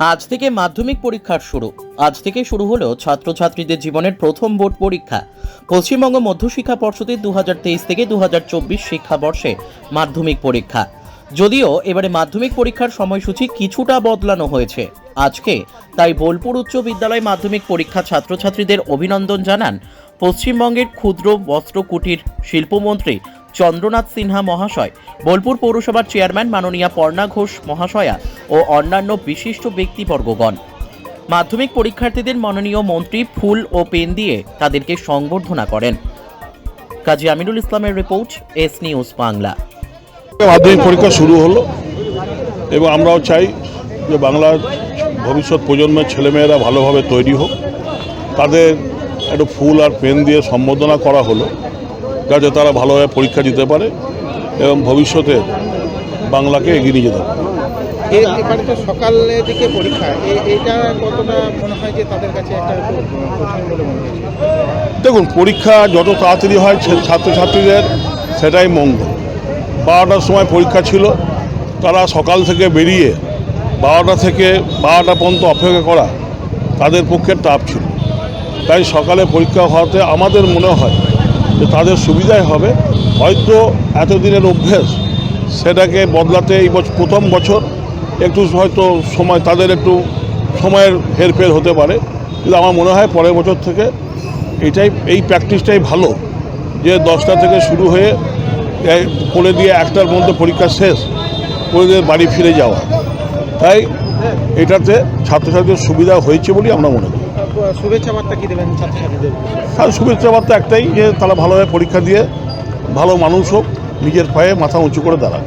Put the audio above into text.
আজ থেকে মাধ্যমিক পরীক্ষার শুরু। আজ থেকে শুরু হলো ছাত্রছাত্রীদের জীবনের প্রথম বোর্ড পরীক্ষা। পশ্চিমবঙ্গ মধ্যশিক্ষা পর্ষদের দুহাজার তেইশ থেকে দুহাজার চব্বিশ শিক্ষাবর্ষে মাধ্যমিক পরীক্ষা। যদিও এবারে মাধ্যমিক পরীক্ষার সময়সূচি কিছুটা বদলানো হয়েছে। আজকে তাই বোলপুর উচ্চ বিদ্যালয় মাধ্যমিক পরীক্ষা ছাত্রছাত্রীদের অভিনন্দন জানান পশ্চিমবঙ্গের ক্ষুদ্র বস্ত্র কুটির শিল্পমন্ত্রী চন্দ্রনাথ সিনহা মহাশয়। বোলপুর পৌরসভার চেয়ারম্যান মাননীয়া পর্ণা ঘোষ মহাশয়া ও অন্যান্য বিশিষ্ট ব্যক্তিবর্গগণ। মাধ্যমিক পরীক্ষার্থীদের মাননীয় মন্ত্রী ফুল ও পেন দিয়ে তাদেরকে সংবর্ধনা করেন। কাজী আমিরুল ইসলামের রিপোর্ট, এস নিউজ বাংলা। মাধ্যমিক পরীক্ষা শুরু হলো এবং আমরাও চাই যে বাংলার ভবিষ্যৎ প্রজন্মের ছেলেমেয়েরা ভালোভাবে তৈরি হোক। তাদের একটু ফুল আর পেন দিয়ে সম্বোধনা করা হলো, যাতে তারা ভালোভাবে পরীক্ষা দিতে পারে এবং ভবিষ্যতে বাংলাকে এগিয়ে নিয়ে যেতে পারে। এবারে তো সকালের দিকে পরীক্ষা। এটা কতটা মনে হয় যে তাদের কাছে একটা কঠিন বলে মনে দেখুন, পরীক্ষা যত তাড়াতাড়ি হয় ছাত্রছাত্রীদের, সেটাই মঙ্গল। বারোটার সময় পরীক্ষা ছিল, তারা সকাল থেকে বেরিয়ে বারোটা থেকে বারোটা পর্যন্ত অপেক্ষা করা তাদের পক্ষে টাফ ছিল। তাই সকালে পরীক্ষা হওয়াতে আমাদের মনে হয় যে তাদের সুবিধাই হবে। হয়তো এতদিনের অভ্যেস সেটাকে বদলাতে এই বছর প্রথম বছর একটু হয়তো সময় তাদের একটু সময়ের হেরফের হতে পারে। কিন্তু আমার মনে হয় পরের বছর থেকে এটাই এই প্র্যাকটিসটাই ভালো যে দশটা থেকে শুরু হয়ে করে দিয়ে একটার মধ্যে পরীক্ষা শেষ করে দিয়ে বাড়ি ফিরে যাওয়া। তাই এটাতে ছাত্রছাত্রীদের সুবিধা হয়েছে বলেই আমরা মনে করি। শুভেচ্ছা বার্তা কি দেবেন ছাত্রছাত্রীদের? আর শুভেচ্ছা বার্তা একটাই যে তারা ভালোভাবে পরীক্ষা দিয়ে ভালো মানুষ হোক নিজের পায়ে মাথা উঁচু করে দাঁড়াক।